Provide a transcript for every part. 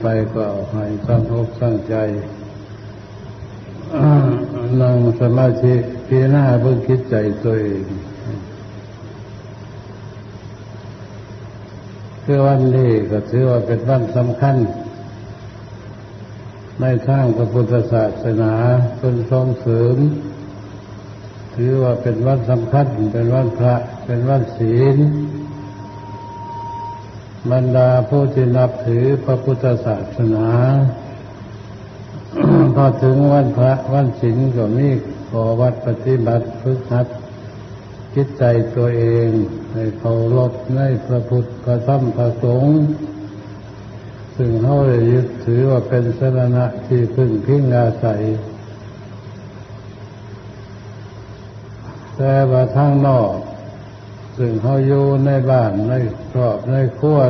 ไปก็ให้ตั้งอกตั้งใจนั่งสมาธิพีหน้าเพื่อคิดใจตัวเองคือวันนี้ก็ถือว่าเป็นวันสำคัญ ในทางพระพุทธศาสนาเป็นส่งเสริม ถือว่าเป็นวันสำคัญ เป็นวันพระ เป็นวันศีล บรรดาผู้ที่นับถือพระพุทธศาสนา พอถึงวันพระวันศีลก็มีขอวัดปฏิบัติฝึกหัดคิดใจตัวเองให้เคารพในพระพุทธพระธรรมพระสงฆ์ซึ่งเขาได้ยึดถือว่าเป็นสรณะที่พึ่งพิงอาศัย แต่ว่าทางนอก ซึ่งเขาอยู่ในบ้านในครอบในครัว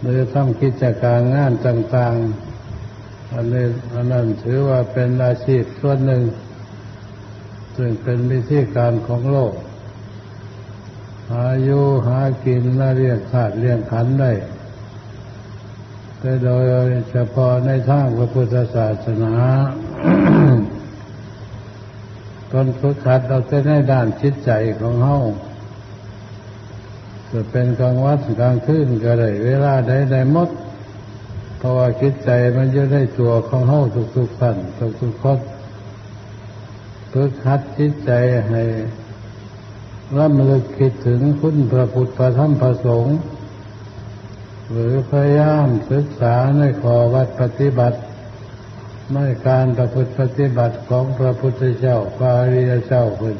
หรือทำกิจการงานต่าง ๆ อันนี้อันนั้นถือว่าเป็นอาชีพส่วนหนึ่ง ซึ่งเป็นวิธีการของโลก หาอยู่หากินและเรียกขาดเรียกขันได้แต่โดยเฉพาะในทางพระพุทธศาสนาตนฝึกขัดเราจะในด้านจิตใจของเฮา จะเป็นกลางวัดกลางคืนก็ได้เวลาใดใดมด เพราะว่าจิตใจมันอยู่ในตัวของเฮาทุกๆท่านทุกๆคนฝึกหัดจิตใจให้ร่ำลึกคิดถึงคุณพระพุทธพระธรรมพระสงฆ์หรือพยายามศึกษาในขอวัดปฏิบัติในการประพฤติปฏิบัติของพระพุทธเจ้าพระอริยเจ้าคน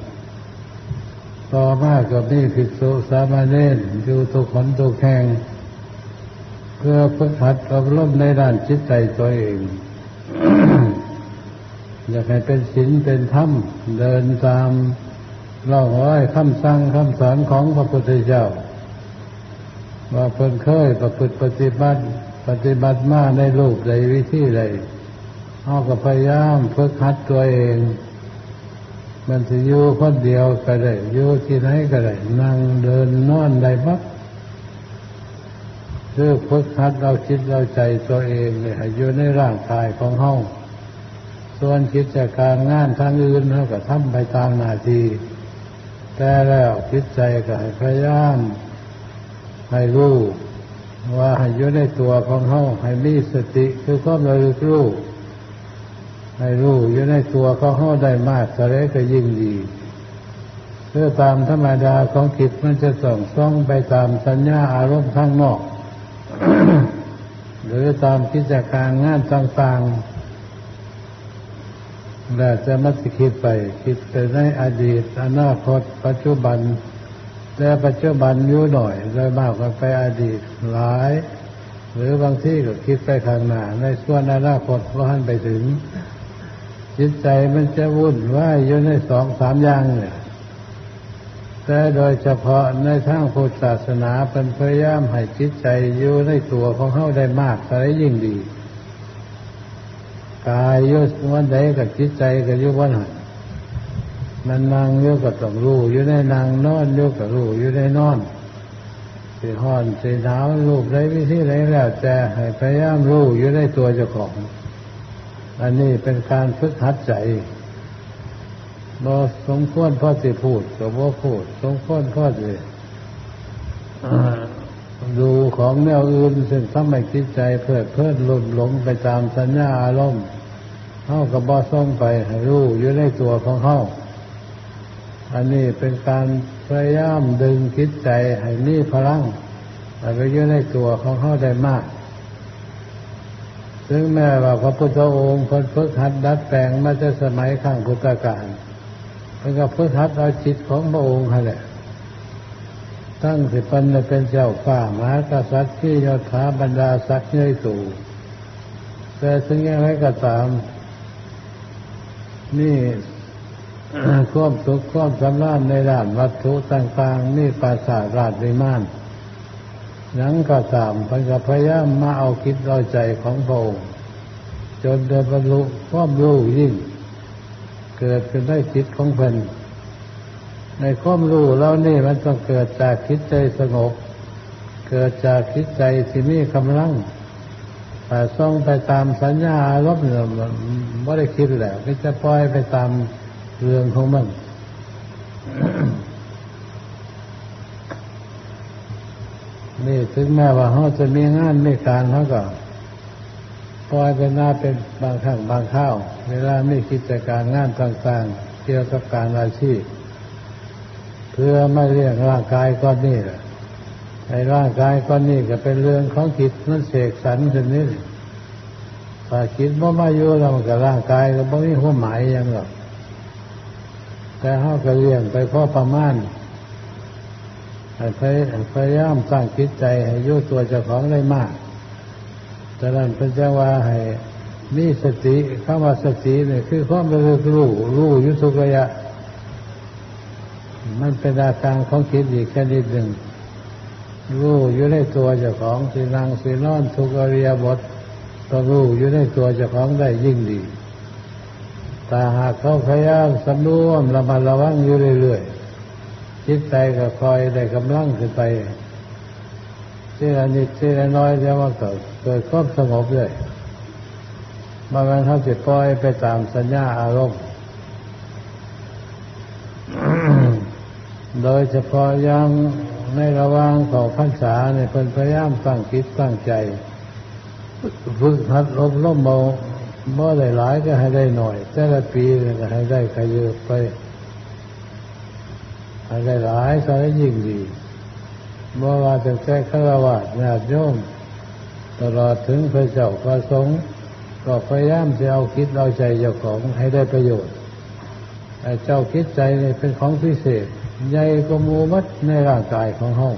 ต่อมาก็มีภิกษุสามเณรอยู่ทุกคนทุกแห่งเพื่อฝึกหัดอบรมในด้านจิตใจตัวเอง อยากให้เป็นศีลเป็นธรรม เดินตามเล่าร้อยคำสั่งคำสอนของพระพุทธเจ้า ว่าเพิ่นเคยประพฤติปฏิบัติ ปฏิบัติมาในรูปใดวิธีใดเอาก็พยายามฝึกหัดตัวเอง มันจะอยู่คนเดียวก็ได้อยู่ที่ไหนก็ได้นั่งเดินนอนได้ปั๊บคือฝึกหัดเราคิดเราใจตัวเองเนี่ยอยู่ในร่างกายของเฮาส่วนกิดจากการงานทางอื่นเขาก็ทำไปตามหน้าที่แต่แล้วคิดใจก็ให้พยายามให้รู้ว่าให้อยู่ในตัวของเฮาให้มีสติคือความระลึกรู้ ให้รู้อยู่ในตัวของเฮาได้มากก็เลก็ยิ่งดีเพื่อตามธรรมดาของจิตมันจะส่องซ่องไปตามสัญญาอารมณ์ข้างนอก หรือตามกิจการงานต่างๆแล้วจะมัติคิดไป คิดไปในอดีต อนาคต ปัจจุบัน แต่ปัจจุบันอยู่หน่อยเลยมากกว่าไปอดีตหลาย หรือบางที่ก็คิดไปข้างหน้าในส่วนอนาคตก็หันไปถึง จิตใจมันจะวุ่นวายอยู่ในสองสามอย่างเนี่ยแต่โดยเฉพาะในทางพุทธศาสนาเป็นพยายามให้จิตใจอยู่ในตัวของเขาได้มากจะได้ยิ่งดี กายอยู่วันใดกับจิตใจก็อยู่วันหันมันนั่งอยู่ก็ต้องรู้อยู่ในนั่งนอนอยู่ก็รู้อยู่ในนอนสีห้อนสีหนาวรูปไรวิธีไรแล้วแต่ให้พยายามรู้อยู่ในตัวเจ้าของ อันนี้เป็นการฝึกหัดใจบอสมควรพ่อสิพูดก็บ่พูด สมควรพ่อสิดูของแนวอื่นซึ่งทำให้จิตใจเพื่อเพื่อหลุดหลงไปตามสัญญาอารมณ์เข้ากับบอส่งไปให้รู้อยู่ในตัวของเขาอันนี้เป็นการพยายามดึงคิดใจให้มีพลังไปอยู่ในตัวของเขาได้มาก ซึ่งแม้ว่าพระพุทธองค์คนฝึกหัดดัดแปลงมาจะสมัยข้างพุทธกาลมันก็ฝึกหัดเอาจิตของพระองค์นั่นแหละตั้งสิปันเป็นเจ้าฟ้ามหากษัตริย์ที่ยศถาบรรดาศักดิ์เงยสูงแต่ถึงยังไงก็ตาม นี่ความสุขความสำราญในด้านวัตถุต่างๆนี่ปราสาทราชวิมาน ยังก็ตามพันกับพยายามมาเอาคิดเอาใจของพระองค์จนได้บรรลุความรู้ยิ่ง เกิดขึ้นได้จิตของเพิ่นในความรู้แล้วนี่มันต้องเกิดจากคิดใจสงบ เกิดจากคิดใจที่มีกำลังถ้าส่งไปตามสัญญาอารมณ์เนี่ยมันไม่ได้คิดแหละก็จะปล่อยไปตามเรื่องของมัน นี่ถึงแม้ว่าเขาจะมีงานมีการเขาก็ปล่อยไปหน้าเป็นบางครั้งบางข้าว เวลาไม่กิจการงานต่างๆ เกี่ยวกับการอาชีพ เพื่อไม่เรียกร่างกายก้อนนี้แหละไอ้ร่างกายก้อนนี้ก็เป็นเรื่องของจิตมันเสกสรรขึ้นนี่ถ้าจิตบ่มาอยู่แล้วมันก็ร่างกายก็บ่มีความหมายย่างหรอกแต่เขาก็เลี้ยงไปพอประมาณ พยพยายามสร้างจิตใจ ให้ยู่ตัวเจ้าของได้มากแต่นั้นเป็นจังว่าให้มีสติคำว่าสติเนี่ยคือความระลึกรู้รู้ยุสุกระยะ มันเป็นอาการของจิตอีกชนิดหนึ่งรู้อยู่ในตัวเจ้าของสีนังสีนอนทุกอริยบทก็รู้อยู่ในตัวเจ้าของได้ยิ่งดีแต่หากเขาพยายามสำรวมระมัดระวังอยู่เรื่อย จิตใจก็คอยได้กำลังขึ้นไปที่ละนิดที่ละน้อยเดี๋ยวมันก็เกิดความสงบเลยบางครั้งเขาจะปล่อยไปตามสัญญาอารมณ์ โดยเฉพาะยังในระหว่างของพรรษาเนี่ยเพิ่นพยายามตั้งคิดตั้งใจฝึกหัดอบรมเบาเมื่อได้หลายก็ให้ได้หน่อย แต่ละปีก็ให้ได้ขยืบไป ให้ได้หลายก็ได้ยิ่งดีเมื่อว่าจะแก้ฆราวาสญาติโยมตลอดถึงพระเจ้าพระสงฆ์ก็พยายามจะเอาคิดเอาใจเจ้าของให้ได้ประโยชน์ไอ้เจ้าคิดใจเนี่เป็นของพิเศษใหญ่กว่ามูมัดในร่างกายของห้อง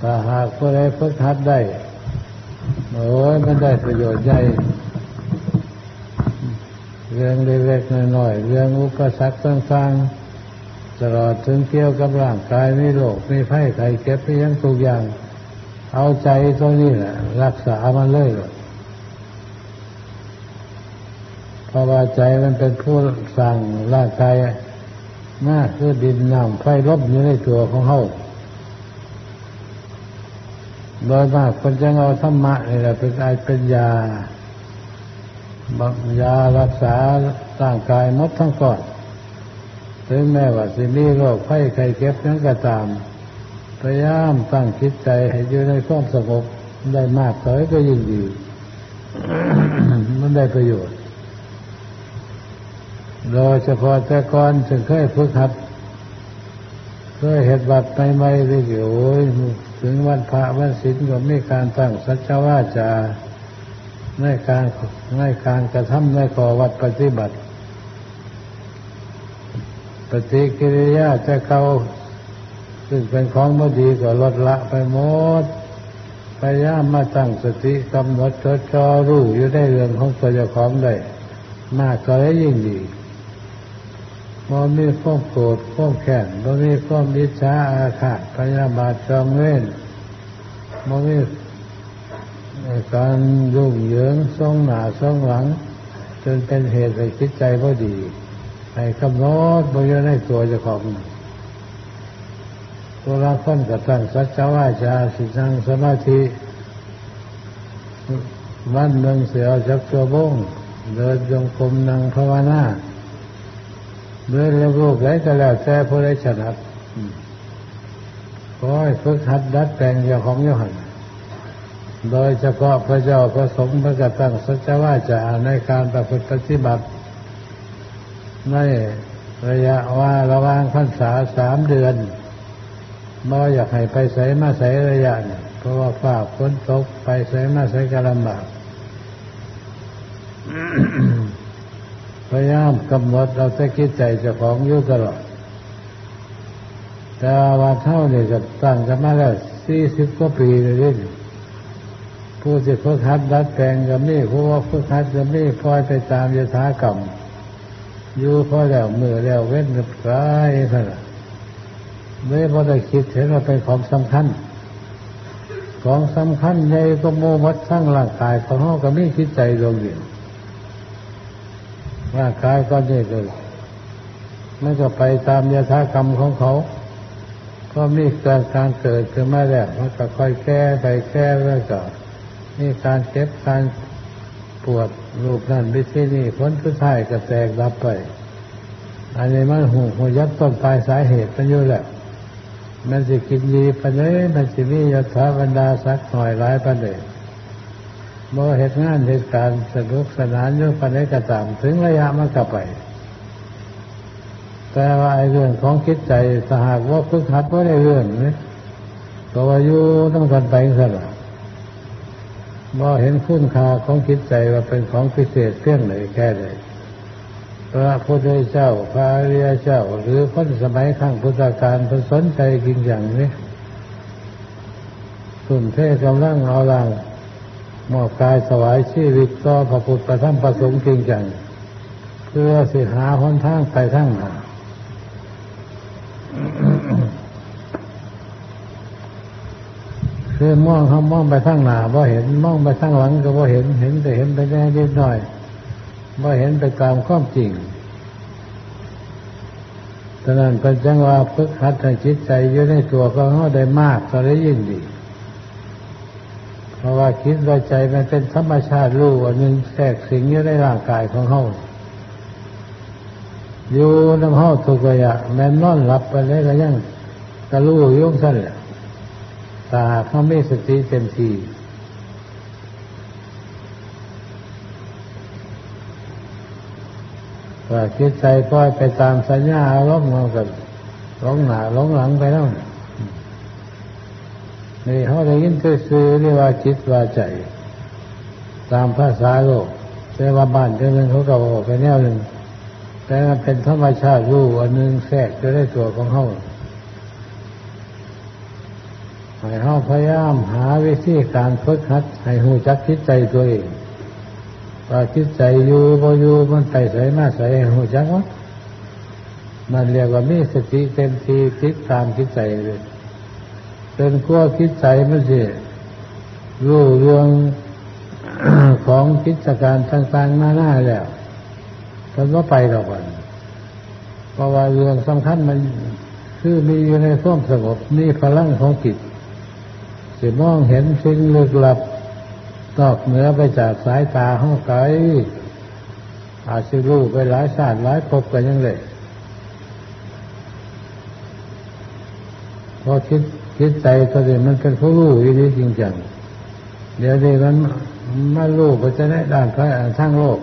ถ้าหากผู้ใดฝึกหัดได้โอ้ยมันได้ประโยชน์ใหญ่ เรื่องเล็กๆน้อยๆเรื่องอุปสรรคต่างๆตลอดถึงเกี่ยวกับร่างกายมีโรคมีไข้ไข้เก็บมียังทุกอย่าง เอาใจตัวนี้แหละรักษามันเลยหรอกเพราะว่าใจมันเป็นผู้สั่งร่างกายมากคือดินน้ำไฟลบอยู่ในตัวของเขาโดยมากคนจะเอาธรรมะนี่แหละเป็นไอเป็นยา ยารักษาร่างกายมดทั้งก่อนถึงแม้ว่าสิมีโรคไข้ไข้เก็บนั้นก็ตาม พยายามตั้งจิตใจให้อยู่ในความสงบได้มากเท่าไรก็ยิ่งดี มันได้ประโยชน์ โดยเฉพาะแต่ก่อนถึงเคยฝึกหัดเคยเห็ดบัตรใหม่ๆเลยโอ้ยถึงวันพระวันศีลก็มีการตั้งสัจวาจา ในการในการกระทำในขอวัดปฏิบัติ ปฏิกิริยาจะเขาซึ่งเป็นของไม่ดีก็ลดละไปหมดพยายามมาตั้งสติกำหนดจดจ่อรู้อยู่ได้เรื่องของตัวเจ้าของได้ มากก็ได้ยิ่งดีบ่มีความโกรธความแค้นบ่มีความอิจฉาอาฆาตพยาบาทจองเว้นบ่มี การยุ่งเหยิงส่องหน้าส่องหลัง จนเป็นเหตุให้จิตใจบ่ดี ให้กำหนดบ่อยู่ในตัวเจ้าของตัวละคนก็ตั้งสัจวาจาสินั่งสมาธิวันหนึ่งเสียจักตัวบงเดินจงกรมนั่งภาวนาเดินเรื่องโลกไหนก็แล้วแต่ผู้ใดฉนัดขอให้ฝึกหัดดัดแปลงเจ้าของโยหัน โดยเฉพาะพระเจ้าพระสงฆ์พระกตั้งสัจวาจาในการประพฤติปฏิบัติ ในระยะว่าระหว่างพรรษาสามเดือนบ่อยากให้ไปใส่มาใส่ระยะเนี่ยเพราะว่าฝ้าฝนตกไปใส่มาใส่ก็ลำบากพยายามกำหนดเราจะคิดใจเจ้าของอยู่ตลอด แต่ว่าเท่าเนี่ยจะตั้งกันมาแล้วสี่สิบกว่าปีเลยนี่ ผู้ที่ฝึกหัดดัดแปลงก็มีผู้ว่าฝึกหัดก็มีคอยไปตามยถากรรมอยู่พอแล้วมือแล้วเว้นกับกายเท่านั้นไม่พอได้คิดเห็นว่าเป็นของสำคัญ ของสำคัญใหญ่ก็โมมัดทั้างร่างกายของเขาก็มีคิดใจดวงเดียวร่างกายก็เนี่เลยไม่ก็ไปตามยถากรรมของเขา ก็มีการการเกิดขึ้นมาแล้วมันก็ค่อยแก้ไปแก้แล้วก็ มีการเจ็บการปวดรูปนั่นวิธีนี้ผลสุดท้ายก็แตกดับไป อันนี้มันหูหูยัดต้นปลายสาเหตุมันอยู่แหละมันสิกินดีปนเลยมันสิมียศบรรดาสักหน่อยหลายปานเลยเมื่อเหตุงานเหตุการณ์สนุกสนานอยู่ปานใดก็ตามถึงระยะมันก็ไป แต่ว่าไอ้เรื่องของคิดใจสหากว่าฝึกหัดว่าได้เรื่องนี่ก็ว่าอยู่ต้องกันไปซะละว่าเห็นคุณค่าของคิดใจว่าเป็นของพิเศษเพียงไหนแค่ไหนพระพุทธเจ้าพระอริยเจ้า หรือคนสมัยข้างพุทธกาลเพิ่นสนใจจริงอย่างนี้สุนเทกำลังเอาลังมอบกายสวายชีวิตต่อพระพุทธพระธรรมพระสงฆ์จริงจังเพื่อสิหาหนทางไปทั้งหา คือมองเขามองไปทางหน้าบ่เห็นมองไปทางหลังก็บ่เห็นเห็นแต่เห็นไปแค่นิดหน่อยบ่เห็นไปตามความจริงฉะนั้นเป็นจังว่าฝึกหัดทางจิตใจอยู่ในตัวของเขาได้มากก็ได้ยิ่งดี เพราะว่าคิดว่าใจมันเป็นธรรมชาติรู้อันหนึ่งแทรกสิงอยู่ในร่างกายของเขาอยู่น้ำห้าทุกระยะแม่นอนหลับไปเลยก็ยังกระลู่ยุ่งสั้นแหละ ตาเขาไม่สติเต็มทีว่าคิดใจปล่อยไปตามสัญญาอารมณ์เรากับหลงหนาหลงหลังไปแล้วนี่เขาได้ยินซื่อเรียกว่าจิตว่าใจ ตามภาษาโลกแต่ว่าบ้านเจ้าหนึ่งเขาก็บอกไปแนวหนึ่งแต่มันเป็นธรรมชาติรู้อันหนึ่งแทรกจะได้ตัวของเขา ให้เขาพยายามหาวิธีการฝึกหัด ให้หูจักคิดใจตัวเองว่าคิดใจอยู่บ่อยู่มันไปใส่มาใส่หูจักว่ามันเรียกว่ามีสติเต็มทีคิดตามคิดใจเลยเป็นขั้วคิดใจมันสิรู้เรื่องของกิจการต่างๆมาหน้าแล้วมันก็ไปหรอกวันเพราะว่าเรื่องสำคัญมันคือมีอยู่ในส้มสงบนี่พลังของจิต สิมองเห็นสิ่งลึกลับนอกเหนือไปจากสายตาห้องไกลอาจจะรู้ไปหลายชาติหลายภพกันยังเลยพอคิดคิดใจตัวเองมันเป็นผู้รู้อยู่ดีจริงจังเดี๋ยวนี้มันมารู้ไปจะได้ด้านพรทั้งโลก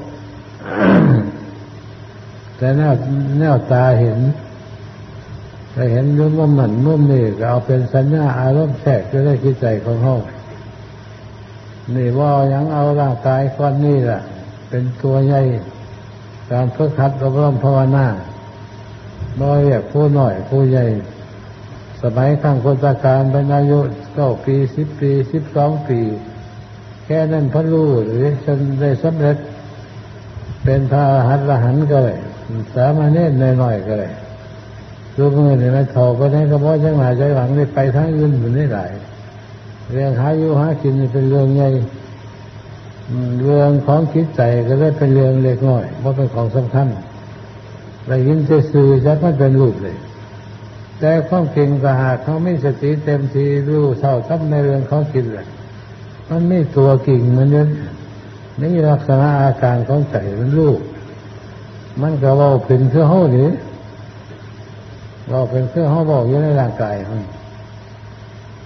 แต่แนวแนวตาเห็น ถ้าเห็นรุ่มว่ามันมุ่มนี่ก็เอาเป็นสัญญาอารมณ์แทรกจะได้คิดใจของเขานี่ว่ายังเอาร่างกายก้อนนี้แหละเป็นตัวใหญ่การฝึกหัดอบรมภาวนาบ่เรียกผู้หน่อยผู้ใหญ่ สมัยข้างคนตาการเป็นอายุเก้าปีสิบปีสิบสองปี แค่นั้นพระรู้หรือจนได้สำเร็จ เป็นพระหัตถหันก็เลยสามเณรหน่อยๆก็เลย รูมือเนี่ยมันเท่าก็ได้ก็เพราะจังหวะใจหวังได้ไปทั้งอื่นมันไม่ได้เรื่องหาอยู่หากินเป็นเรื่องใหญ่เรื่องของคิดใจก็ได้เป็นเรื่องเล็กน้อยเพราะเป็นของสำคัญแต่ยินจะสื่อจะไม่เป็นรูปเลย แต่ความเก่งสหากเขาไม่สติเต็มทีรู้เท่าทับในเรื่องเขาคิดเลยมันไม่ตัวกิ่งมันเนี่ยนี่ลักษณะอาการของใจมันรู้มันก็ว่าเป็นเครื่องห้อนี้ เราเป็นเครื่องห้อบอกอยู่ในร่างกายมัน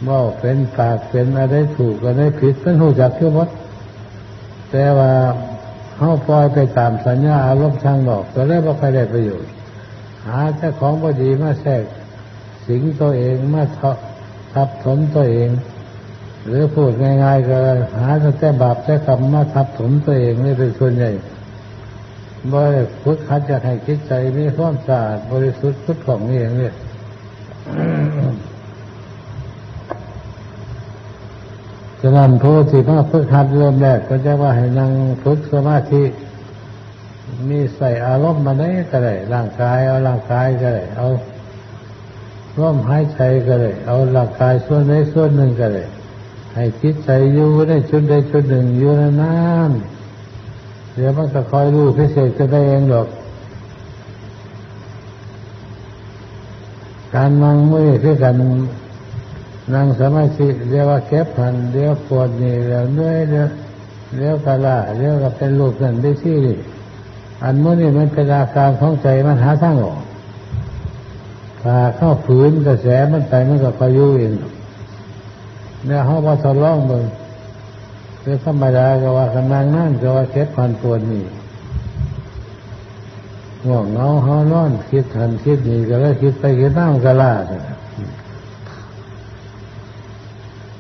ว่าเป็นปากเป็นอะไรถูกอะไรผิดเป็นหูจักเชื่อวัดแต่ว่าเขาปล่อยไปตามสัญญาอารมณ์ช่างบอกก็เลยว่าใครได้ประโยชน์ หาเจ้าของพอดีมาแทรกสิงตัวเองมาทับถมตัวเอง หรือพูดง่ายๆก็หาแต่บาปแต่กรรมมาทับถมตัวเองนี่เป็นส่วนใหญ่ บ่ได้ฝึกหัดจะให้คิดใจมีความสะอาดบริสุทธิ์พุทของนี่เองเนี่ยฉะนั้นผู้ที่มาฝึกหัดเริ่มแรกก็จะว่าให้นั่งฝึกสมาธิมีใส่อารมณ์มาได้ก็ได้ร่างกาย เอาร่างกายก็ได้เอาร่วมหายใจก็ได้เอาร่างกายส่วนใดส่วนหนึ่งก็ได้ให้คิดใจอยู่ในชุดใดชุดหนึ่งอยู่นานๆ เดี๋ยวมันจะคอยรู้พิเศษจะได้เองหรอก การนั่งมือคือกันนั่งสมาธิเรียกว่าเก็บพันเรียกปวดนี่เรียกเหนื่อยเรียกเรียกกะละเรียกว่าเป็นรูปนั่นได้ที่นี่อันมื่อนี่มันเป็นอาการของใจมันหาทางออกถ้าเข้าฝืนกระแสมันไปมันก็พายุเองเนี่ยเขาพอทดลองมึง คือธรรมดาก็ว่ากันนางนั่นก็ว่าเก็บพันปวดนี่ห่วงเงาเขานอน คิดทันคิดนี่ก็เลยคิดไปคิดน้ำกะลาด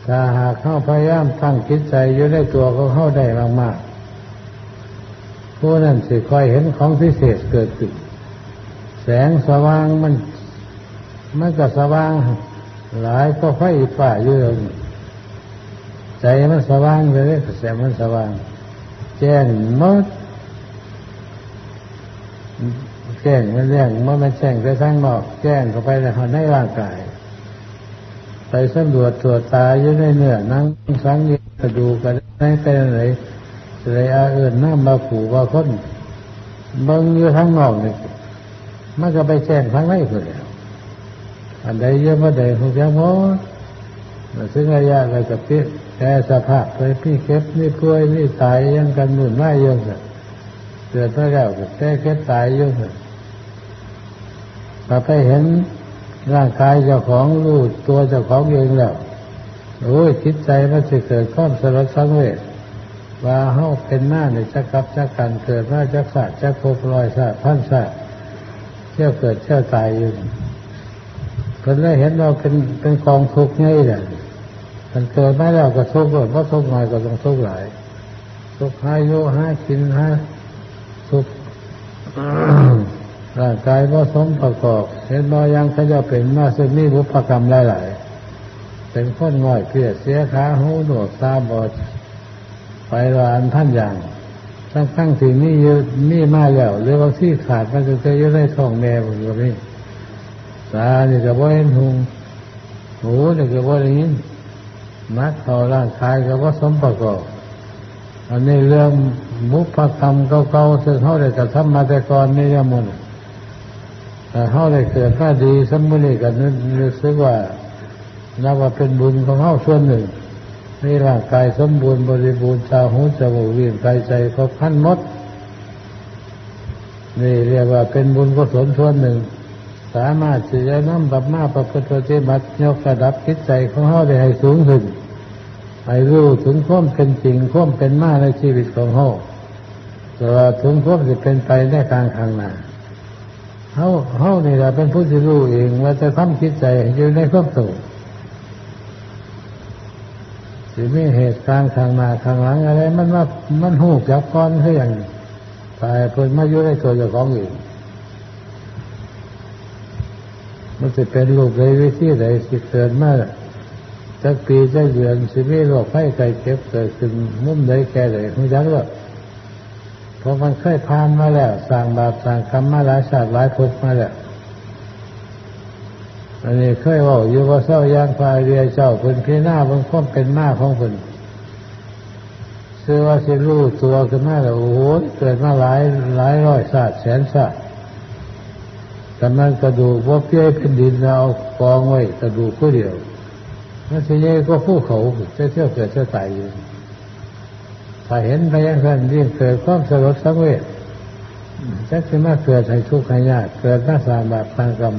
ถ้าหากเข้าพยายามตั้งคิดใจอยู่ในตัวเขาเข้าได้มากๆผู้นั้นสิคอยเห็นของพิเศษเกิดขึ้นแสงสว่างมัน มันก็สว่าง หลายก็ไฟฝ่าอยู่ ใจมันสว่างเลยแสงมันสว่าง แจ้งมดแจ้งมันแจ้งมันมันแจ้งไปทั้งนอกแจ้งเข้าไปในร่างกาย ไปสำรวจตรวจตาอยู่ในเนื้อนั่งสังเกตดูกันได้เป็นอะไรเลยอาเอิญน้ามาผูว่าคนเบิ่งอยู่ทั้งนอกนี่มันก็ไปแจ้งทั้งในคนแล้วอันใดเยอะมาใดคงจะหมด ซึ่งระยะอะไรกับพี่แค่สภาพไปพี่เก็บนี่ป่วยนี่ตายยังกันหนุนไม่ยังเกิดมาแล้วก็แค่แค่ตายยังสิพอไปเห็นร่างกายเจ้าของรู้ตัวเจ้าของเองแล้วโอ้ยจิตใจมันจะเกิดความสลดสังเวชว่าเฮาเป็นหน้าในจักกับจักกันเกิดมาจักศาสตร์จักภพลอยศาสตร์พันศาสตร์เที่ยวเกิดเที่ยวตายอยู่คนได้เห็นเราเป็นเป็นกองทุกข์ไงเนี่ย มันเกิดมาแล้วก็ทุกข์เพราะทุกข์หน่อยก็ต้องทุกข์หลายทุกข์หายโยหายกินหายทุกข์ร่างกายว่าสมประกอบ เห็นบ่ยังเขาจะเป็นมาซึ่งมีบุพกรรมหลายๆเป็นคนง่อยเพียเสียขาหูหนวกตาบอดไปรานท่านอย่างทั้งทั้งสิ่งนี้เยอะนี่มาแล้วหรือว่าที่ขาดมันจะจะอยู่ในท้องแม่ผมก็นี่ตาเนี่ยก็บ่เห็นหูหูเนี่ยก็บ่ได้ยิน มัดเขาร่างกายก็ว่าสมประกอบอันนี้เรื่องมุพกรรมเก่าๆซึ่งเขาได้กระทำมาแต่ก่อนนี่ยมันแต่เขาได้เกิดมาดีสมมุติกันนึกรู้สึกว่านับว่าเป็นบุญของเขาส่วนหนึ่งนี่ร่างกายสมบูรณ์บริบูรณ์ชาวหูจมูกลิ้นกายใจครบขั้นมดนี่เรียกว่าเป็นบุญกุศลส่วนหนึ่ง สามารถที่จะนำบัพมาประพฤติปฏิบัติยกระดับจิตใจของเขาได้ให้สูงขึ้น ให้รู้ถึงความเป็นจริงความเป็นมาในชีวิตของเขาแต่ว่าถึงความจะเป็นไปในทางข้างหน้าเขาเขานี่แหละเป็นผู้ที่รู้เองว่าจะทำจิตใจอยู่ในความสุขสิมีเหตุการณ์ข้างหน้าข้างหลังอะไร มันว่ามันหูจับก้อนคืออย่างตายเพิ่นมาอยู่ในตัวเจ้าของเองมันจะเป็นลูกใดวิธีใดสิเกิดมา จักปีจักเดือนสิมีโรคไข้ไข้เจ็บเกิดขึ้นมุ่มใดแก่ใดไม่ยักหรอกเพราะมันเคยผ่านมาแล้วสร้างบาปสร้างกรรมมาหลายชาติหลายภพมาแล้วอันนี้เคยว่าอยู่ว่าเศร้าย่างพายเรียเจ้าเป็นพี่หน้าบางคนเป็นหน้าของคนซื้อว่าสิรู้ตัวขึ้นมาแล้วโอ้โหเกิดมาหลายหลายร้อยศาสตร์แสนศาสตร์แต่มันกระดูกว่าเพี้ยเป็นดินเรากองไว้กระดูกผู้เดียว นั่นสิเย่ก็ผู้เขาจะเที่ยวเกิดจะตายอยู่ ถ้าเห็นไปยังนั้นยิ่งเกิดความสลดสังเวชจักสิมาเกิดให้ทุกข์ให้ยากเกิดมาสางบาปสร้างกรรม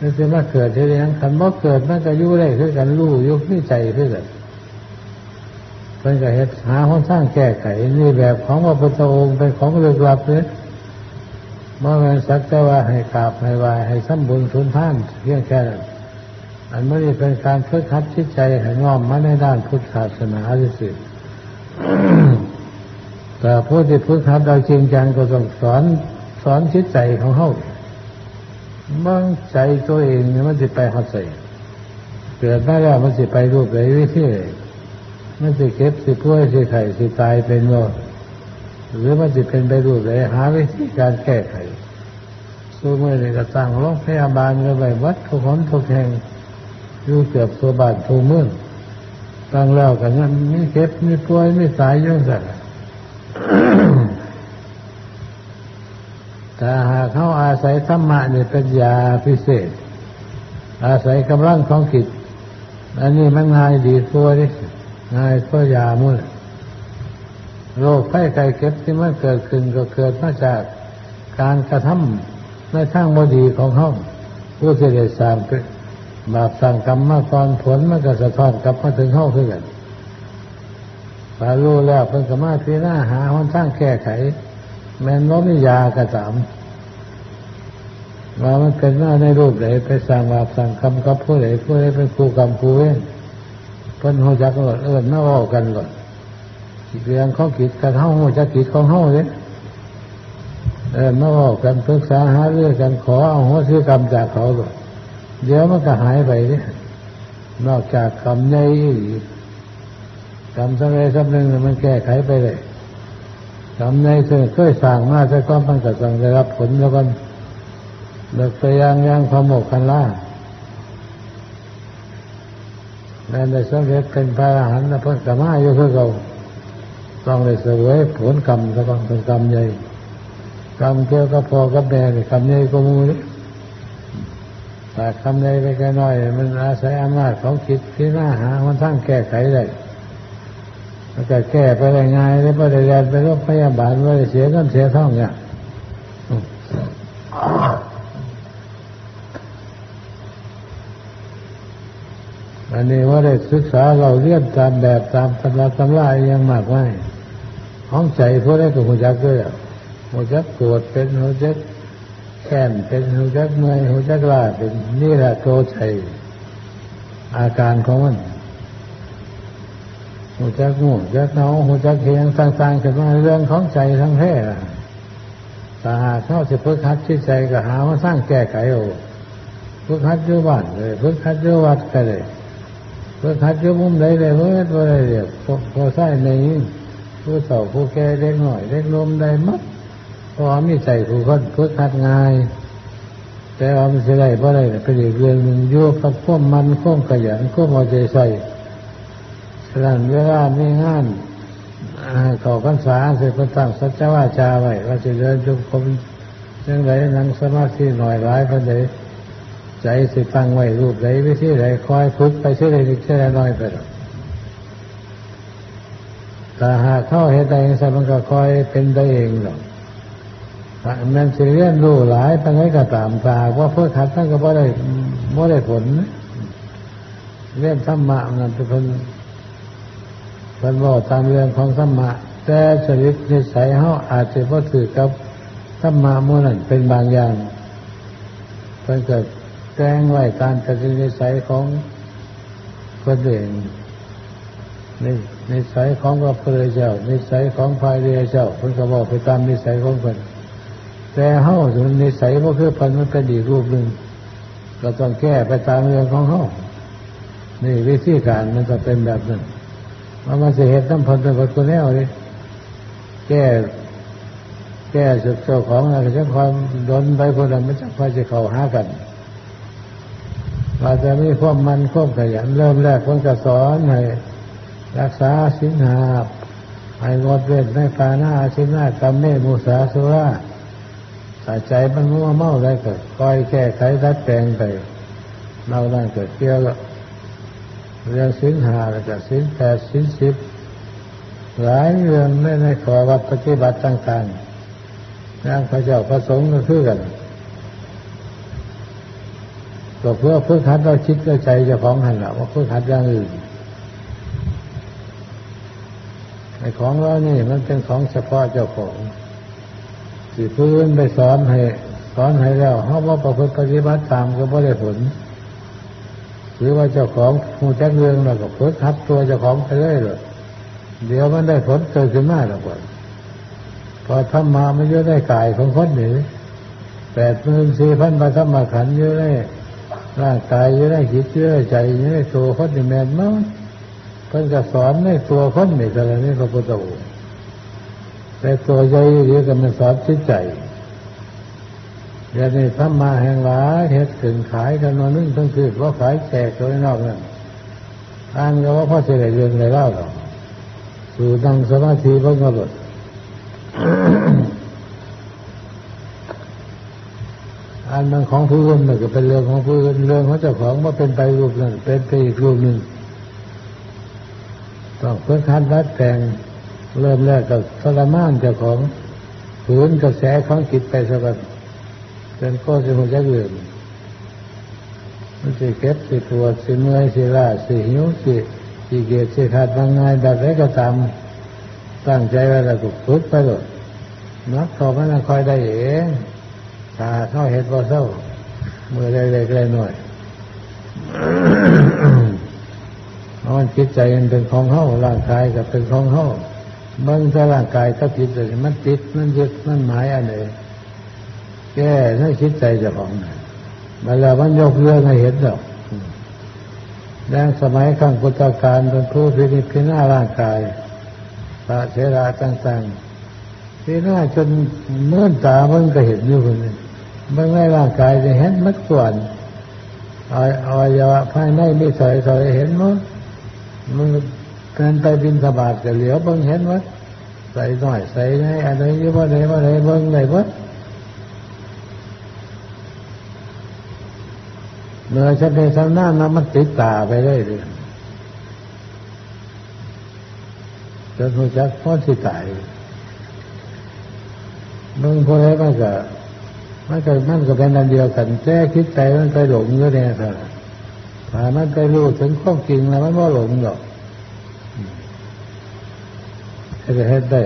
นี่คือมาเกิดที่ยังคันบ่เกิดมันก็อยู่ได้คือกันรู้ยุคนี่ใจคือกันเพิ่นก็เฮ็ดหาหนทางแก้ไขนี่แบบของพระพุทธองค์เป็นของลึกลับเลยเมื่อมันสักแต่ว่าให้กราบให้ไหวให้สมบุญทุนทานเพียงแค่นั้น อันไม่ได้เป็นการฝึกคัดจิตใจให้งอมมาในด้านพุทธศาสนาที่สุดแต่ผู้ที่ฝึกคัดโดยจริงจังก็ต้องสอนสอนจิตใจของเขามั่งใจตัวเองมันจะไปหัดใส่เกิดมาแล้วมันจะไปรูปไหนวิธีมันจะเก็บสิป่วยสิไข่สิตายเป็นโรคหรือมันจะเป็นไปรูปไหนหาวิธีการแก้ไขสู้เมื่อไรก็ตั้งโรงพยาบาลก็ไปวัดทุกคนทุกแห่ง อยู่เกือบตัวบาทตัวเมืองตั้งแล้วกันนั้นมีเก็บไมีป่วยไมีตายยุ่งสักแต่หากเขาอาศัยธรรมะเนี่ยเป็นยาพิเศษ อาศัยกำลังของจิตอันนี้มันง่ายดีตัวดิง่ายตัวยามุ่นโรคไข้ไข้เก็บที่มันเกิดขึ้นก็เกิดมาจากการกระทำในทางบดีของห้องผู้ที่ได้สร้าง บาปสั่งกรรมมาก่อนผลมันก็สะท้อนกลับมาถึงห้องเพื่อนพอรู้แล้วเพิ่งสมาธิหน้าหาหนทางแก้ไข แม้นว่ามียากระตามว่ามันเป็นหน้าในรูปไหนไปสั่งบาปสั่งกรรมกับผู้ใดผู้ใดเป็นครูกรรมครูเว้นเพิ่นหัวจักหลดเอิญมาว่ากันหลดเรื่องข้องกิจกันเฮ้าหัวจักกิจของเฮ้าเลยเออมาว่ากันปรึกษาหาเรื่องกันขอเอาหัวซื้อกรรมจากเขาหลด เดี๋ยวมันก็หายไปเนี่ยนอกจากกรรมใหญ่อีกรรมสักใดสักหนึ่งมันแก้ไขไปเลยกรรมในเสื่อเคยสั่งมาแต่ก็มันก็ต้องได้รับผลแล้วกันเลิกไปย่างย่างความหมกกันล่าแม้ได้สำเร็จเป็นพระอรหันต์นะพิ่งสมาอยู่เพื่อเราต้องได้เสวยผลกรรมแล้วก็เป็นกรรมใหญ่กรรมเกี่ยวกับพ่อกับแม่นี่กรรมใหญ่ก็มูนี่ แต่คำใดไปแค่น้อย มันอาศัยอำนาจของจิตที่หน้าหามันทั้งแก้ไขได้มันก็แก้ไปได้ง่ายเลยไม่ได้เรียนไปโรคพยาบาลไม่ได้เสียเงินเสียทองเนี่ยอันนี้ว่าได้ศึกษาเราเรียนตามแบบตามตำราตำรายังมากไม่ห้องใจพวกนี้ก็หัวจักด้วยหัวจักปวดเป็นหัวจัก แค้นเป็นหัวจักเมื่อยหัวจักลาเป็นนี่แหละโตชัยอาการของมันหัวจักงูจักเนาหัวจักเฮียงต่างๆขึ้นมาเรื่องของใจทั้งแท้ถ้าหากเข้าสิพึกคัดที่ใจก็หาว่าสร้างแก้ไขโอ้พึกคัดอยู่บ้านเลยพึกคัดอยู่วัดก็เลยพึกคัดอยู่มุมใดเลยเมื่อตัวใดเดียวพอใส่ในนี้ผู้เฒ่าผู้แก่เล็กหน่อยเล็กลมได้มัด พราะมีใจผู้คนพึกคัดง่าย แต่ว่ามันจะได้เพราะอะไรเป็นอีกเรื่องหนึ่งโยกกับข้อมมันข้อมขยันข้อมเอาใจใส่ฉะนั้นเวลามีงานขอพรรษาเสร็จก็ตั้งสัจวาจาไว้ว่าจะเดินจงกรมยังไงนั่งสมาธิหน่อยร้ายพันใดใจสิตั้งไว้รูปใดวิธีใดคอยฝึกไปเชื่อใดเชื่อใดน้อยไปแต่หากเข้าเหตุใดสัมันก็คอยเป็นได้เองหรอก มันสิเรียนรู้หลายปัญหาก็ตามตาว่าเพื่อขัดท่านก็บ่ได้บ่ได้ผลเรื่องธรรมะนั่นเป็นคนเป็นบอกตามเรื่องของธรรมะ แต่ชริตนิสัยเขาอาจจะพอถือกับธรรมะมื่นั้นเป็นบางอย่างเพิ่นเกิดแจ้งไว้ตามจริตนิสัยของคนเองนี่นิสัยของพระพุทธเจ้านิสัยของพายเรือเจ้าเพิ่นก็บอกไปตามนิสัยของคน แต่เฮาส่วนนิสัยก็คือพันมันเป็นอีกรูปหนึ่งก็ต้องแก้ไปตามเรื่องของเฮานี่วิธีการมันจะเป็นแบบนั้นมันมาเสียเหตุน้ำพันเป็นคนแนวเลยแก้แก้สุดเจ้าของอะไรจะความดนไปคนนั้นมันจะคอยจะเข้าหากันเราจะมีความมันความขยันเริ่มแรกคนก็สอนให้รักษาสินหาให้งดเว้นในปานาชินากรรมเมมุสาสุรา ถ้าใจมันมัวเมาได้ก็คอยแก้ไขดัดแปลงไปเรานั่นเกิดเกี่ยวกับเรื่องสินหาแล้วก็สินแปดสินสิบหลายเรื่องในในขอวัดปฏิบัติต่างๆนั่งพระเจ้าพระสงฆ์ก็คือกันก็เพื่อเพื่อคัดเราคิดเราใจจะของหันละว่าเพื่อคัดอย่างอื่นไอ้ของเรานี่มันเป็นของเฉพาะเจ้าของ สิพื้นไปสอนให้สอนให้แล้วเขาว่าประพฤติปฏิบัติตามก็ไม่ได้ผล หรือว่าเจ้าของผู้จักเรื่องเราก็เพิ่ทับตัวเจ้าของไปเรื่อยเลยเดี๋ยวมันได้ผลเกิดขึ้นมาแล้วก่อนพอทำมาไม่เยอะได้กายของคนหนึ่งแปดหมื่นสี่พันบาทมาขันเยอะได้ร่างกายเยอะได้จิตเยอะใจเยอะได้ตัวคนนี่แมนมั้งเพิ่นก็สอนในตัวคนนี่แต่ละนี่พระพุทธองค์ ต่ตัวใหญ่เดียวกันมันสอนจิตใจอย่างนี้ทำมาแห่งหลายเหตุถึงขายกันมานึ่งทั้งคืนว่าขายแจกตัวนอกนั่นอ้างก็ว่าพ่อเสด็จเรื่องอะไรเล่าหรอกสู่นั่งสมาธิพิ่งกำหนดออันมันของผู้อื่นมันก็เป็นเรื่องของผู้อื่นเรื่องของเจ้าของว่าเป็นไปรูปนั้นเป็นไปอีกรูปหนึ่งต้องเพื่อคัดรัดแต่ง เริ่มแรกกับทรมานเจ้าของฝืนกระแสของจิตไปสักวันเป็นก็จะหัวใจเลื่อนมันสิเก็บสิปวดสิเมื่อยสิล้าสิหิวสิสิเกียดสิขาดบางงานแบบไรก็ตามตั้งใจไว้แล้วก็ฝึกไปเลยนักต่อมันคอยได้เองตาเข้าเห็ดบ่เศร้ามือเล็กๆหน่อยเพราะมันจิตใจมันเป็นของเฮาร่างกายก็เป็นของเฮา เบิ่งแต่ร่างกายก็จิตใจมันติดมันยึดมันหมายอันไหนแก้ให้จิตใจเจ้าของน่ะมาแล้วมันยกเรื่องให้เห็นดอกแดงสมัยขั้งพุทธกาลเป็นผู้พินิจพิจารณาร่างกายพระเสราต่างๆพิจารณาจนเมื่อนตามันก็เห็นอยู่คนนี้เมื่อไม่ร่างกายจะเห็นมัดส่วนอวัยวะภายในมีสอยสอยเห็นมั้งมัน เกินไปบินสบาดก็เหลียวเบิ่งเห็นวัดใส่หน่อยใส่ไงอะไรยี่ว่าไหนว่าไหนเบิ่งไหนวัดเมื่อฉันในสำนักนั้นมันติดตาไปเลยเลยจนหัวจักพ้นสิตายเบิ่งพวกนี้มันก็มันก็มันก็เป็นอันเดียวกันแจ้คิดใจมันไปหลงอยู่เนี่ยค่ะถ้ามันไปรู้ถึงความจริงแล้วมันว่าหลงหรอก ให้ได้เฮ็ดได้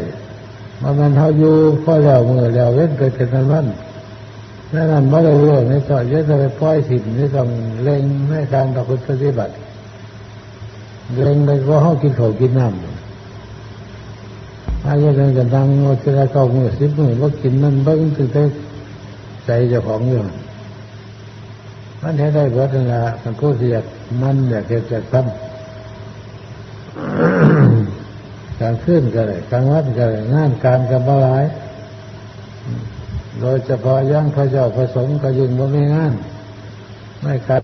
มันมันเท่าอยู่พ่อแล้วมือแล้วเว้นไปเป็นนั้นวันนั่นนั่นไม่ได้เรื่องนี่ก็จะจะไปปล่อยสิ่งนี่ต้องเล็งในการประพฤติปฏิบัติเล็งไปว่าเขากินข้าวกินน้ำอายุเรื่องกันดังว่าจะได้เก้ามือสิบมือว่ากินมันเบิ้งถึงได้ใจเจ้าของอยู่มันให้ได้เบิดนั่นละมันผู้เสียดมันอยากเห็นจากทำ การขึ้นก็เลยการวัดก็เลยงานการกับอะไรโดยเฉพาะย่างพระเจ้าพระสงฆ์ก็ยิ่งว่ม่งานไม่ขัด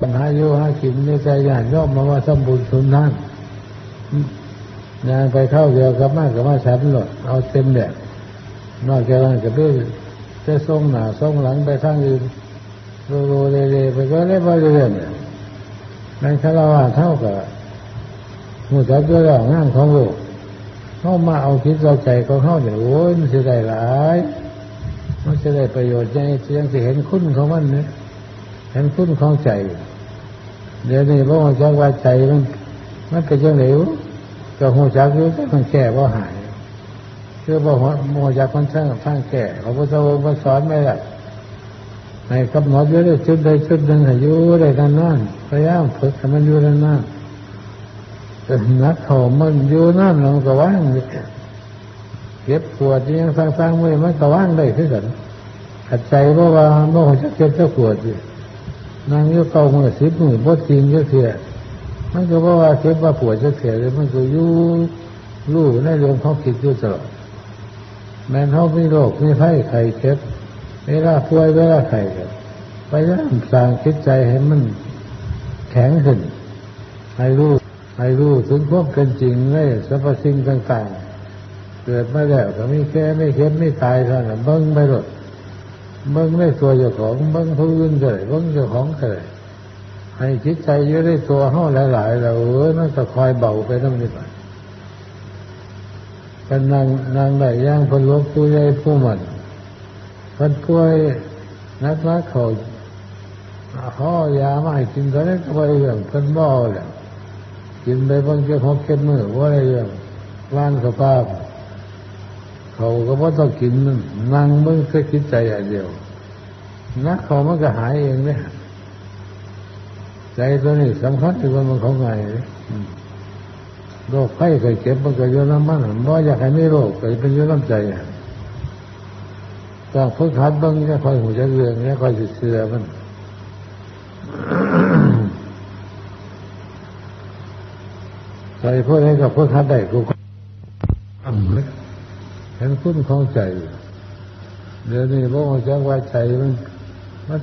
ปัญหาโยหากินไม่ใจหยาดย่อมมาว่าสมบูรณ์สุนทานงานไปเข้าเดียวกับมากกับมาฉันหลดเอาเต็มแบบนอกจากนั้นก็เพื่อจะส่งหน้าส่งหลังไปทางอื่นโรโรเลเลไปก็ได้ไปเรื่อยๆเนี่ยในคารวะเท่ากับ หูจักตัวเรางานของโลกเข้ามาเอาคิดเราใจของเข้าเนี่ยโอ้ยมันจะได้หลายมันจะได้ประโยชน์ยังยังจะเห็นคุณของมันเนี่ยเห็นคุณของใจ เดี๋ยวนี้พระองค์จักว่าใจมันมันเป็นยังไงวก็หูจักอยู่แต่มันแก่ว่าหายคือบอกว่าโมจากคนช่างช่างแก่พระพุทธองค์สอนไม่ละในกำหนดอยู่ได้ชุดใดชุดหนึ่งให้อยู่ได้นานนั่นพยายามฝึกให้มันอยู่นานนั่ นักเขามันอยู่นั่นมันก็ว่างเก็บปวดยังสร้างสร้างมือมันก็ว่างได้ขึ้นกันขัดใจเพราะว่าเมื่อจะเก็บจะปวดสินางอยู่เก่ามือสิบมือบดจริงจะเสียมันก็เพราะว่าเก็บว่าปวดจะเสียเลยมันก็อยู่รู้ในเรื่องของคิดอยู่ตลอดแม้เขาไมีโรคมีไข้ไข้เจ็บเวลาป่วยเวลาไข้ก็บไปย่างสร้างคิดใจให้มันแข็งขึ้นให้รู้ ให้รู้ถึงความเป็นจริงในสรรพสิ่งต่างๆ เกิดมาแล้วก็ไม่แก่ไม่เข็บไม่ตายเท่านั้นเบิ้งไปหมดเบิ้งได้ตัวเจ้าของเบิ้งผู้อื่นเลยเบิ้งเจ้าของเลยให้จิตใจอยู่ในตัวเขาหลายๆแล้วเออมันก็คอยเบาไปทั้งนี้ไปเป็นนางนางไหนย่างพนลกผู้ใหญ่ผู้มันเพันป่วยนักนักเขาห่อยามาให้กินตอนนี้ก็ไปเรื่องเพิ่นบ่แหละ กินไปบางเจ้าของเก็บมือว่าอะไรเรื่องร้านเขาป้าเขาก็บ่ต้องกินมันนั่งมึงแค่คิดใจอย่างเดียว นักเขามันก็หายเองเนี่ยใจตัวนี้สำคัญที่ว่ามันของไงโรคไข้เคยเก็บมันก็ยน้ำมันบ่อยากให้ไม่โรคก็เป็นยน้ำใจต้องฝึกหัดบ้างจะคอยหัวใจเรื่องนี้คอยเสือมัน ใจพวกนี้กับพวกท่านได้กูเห็นคุณของใจ เดี๋ยวนี้พวกมันจะว่าใจมันมัน